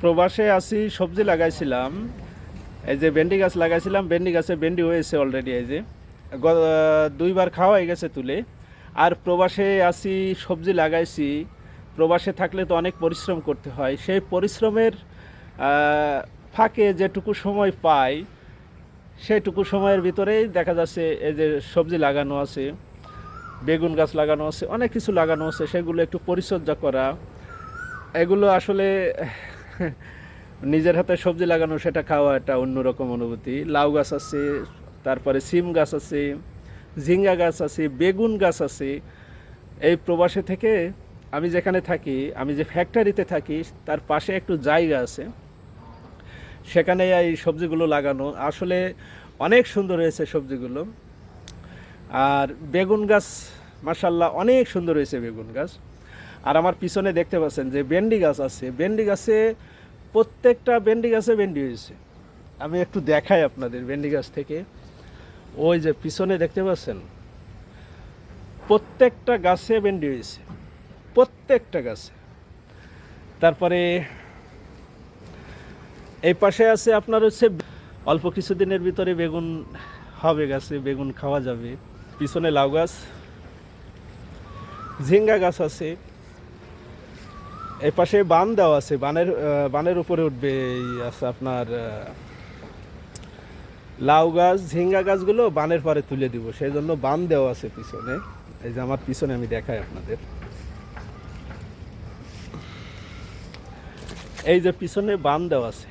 প্রবাসে আসি সবজি লাগাইছিলাম। এই যে ভেন্ডি গাছ লাগাইছিলাম, ভেন্ডি গাছে ভেন্ডি হয়েছে অলরেডি এই যে। দুইবার খাওয়া হয়ে গেছে তুলে। আর প্রবাসে আসি সবজি লাগাইছি। প্রবাসে থাকলে তো অনেক পরিশ্রম করতে হয়। সেই পরিশ্রমের ফাঁকে যেটুকু সময় পাই, সেইটুকু সময়ের ভিতরেই দেখা যাচ্ছে এই যে সবজি লাগানো আছে, বেগুন গাছ লাগানো আছে, অনেক কিছু লাগানো আছে, সেগুলো একটু পরিচর্যা করা। এগুলো আসলে নিজের হাতে সবজি লাগানো, সেটা খাওয়া একটা অন্যরকম অনুভূতি। লাউ গাছ আছে, তারপরে সিম গাছ আছে, ঝিঙ্গা গাছ আছে, বেগুন গাছ আছে। এই প্রবাসে থেকে আমি যেখানে থাকি, আমি যে ফ্যাক্টরিতে থাকি, তার পাশে একটু জায়গা আছে। সেখানে এই সবজিগুলো লাগানো। আসলে অনেক সুন্দর হয়েছে সবজিগুলো। আর বেগুন গাছ মাসাল্লাহ অনেক সুন্দর হয়েছে বেগুন গাছ। আর আমার পিছনে দেখতে পাচ্ছেন যে ভেন্ডি গাছ আছে। ভেন্ডি গাছে প্রত্যেকটা ভেন্ডি গাছে ভেন্ডি হয়েছে। আমি একটু দেখাই আপনাদের ভেন্ডি গাছ থেকে। ওই যে পিছনে দেখতে পাচ্ছেন? প্রত্যেকটা গাছে ভেন্ডি হয়েছে। প্রত্যেকটা গাছে। তারপরে এই পাশে আছে আপনার হচ্ছে অল্প কিছুদিনের ভিতরে বেগুন হবে গাছে, বেগুন খাওয়া যাবে। পিছনে লাউ গাছ, ঝিঙ্গা গাছ আছে। এই পাশে বান দেওয়া আছে, বানের বানের উপরে উঠবে এই আছে আপনার লাউ গাছ, ঝিঙ্গা গাছগুলো বানের পরে তুলে দিব সেই জন্য বান দেওয়া আছে পিছনে। এই যে আমার পিছনে আমি দেখাই আপনাদের। এই যে পিছনে বান দেওয়া আছে।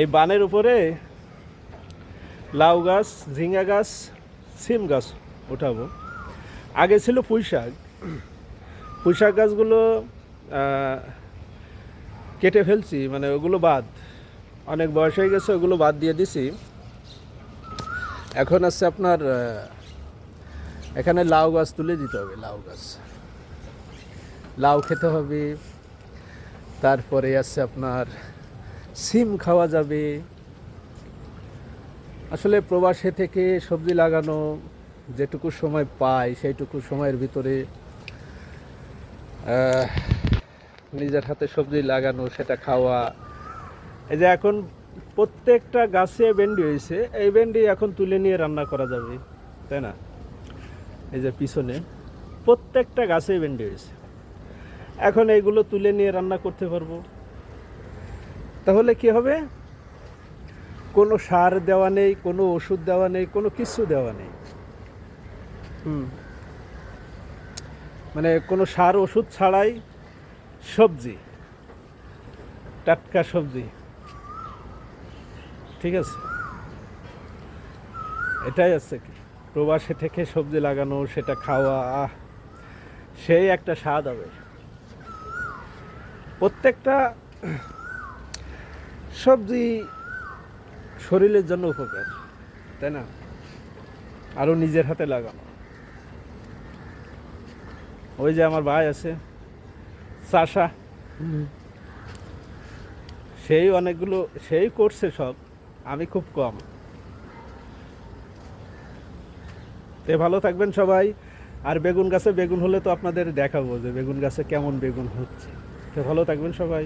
এই বানের উপরে লাউ গাছ, ঝিঙ্গা গাছ, সিম গাছ ওঠাবো আগে ছিল পুঁই শাক। পুঁই শাক গাছগুলো কেটে ফেলছি মানে ওগুলো বাদ। অনেক বয়স হয়ে গেছে, ওগুলো বাদ দিয়ে দিছি। এখন আছে আপনার এখানে লাউ গাছ তুলে দিতে হবে, লাউ গাছ। লাউ খেতে হবে। তারপরে আছে আপনার, সিম খাওয়া যাবে। আসলে প্রবাসে থেকে সবজি লাগানো যেটুকু সময় পাই, সেইটুকু সময়ের ভিতরে নিজের হাতে সবজি লাগানো, সেটা খাওয়া। এই যে এখন প্রত্যেকটা গাছে ভেন্ডি হয়েছে এই ভেন্ডি এখন তুলে নিয়ে রান্না করা যাবে, তাই না? এই যে পিছনে প্রত্যেকটা গাছে ভেন্ডি হয়েছে এখন এইগুলো তুলে নিয়ে রান্না করতে পারব। তাহলে কি হবে? কোনো সার দেওয়া নেই, কোনো ওষুধ দেওয়া নেই, কোনো কিছু দেওয়া নেই। হুম। মানে কোনো সার ওষুধ ছাড়াই সবজি, টাটকা সবজি। ঠিক আছে? এটাই আছে কি? প্রবাসে থেকে সবজি লাগানো, সেটা খাওয়া সেই একটা স্বাদ হবে। প্রত্যেকটা সবজি শরীরের জন্য উপকার, তাই না? আরও নিজের হাতে লাগানো। ওই যে আমার ভাই আছে চাষা। সেই অনেকগুলো সেই করছে সব আমি খুব কম। তে ভালো থাকবেন সবাই। আর বেগুন গাছে বেগুন হলে তো আপনাদের দেখাবো যে বেগুন গাছে কেমন বেগুন হচ্ছে। তো ভালো থাকবেন সবাই।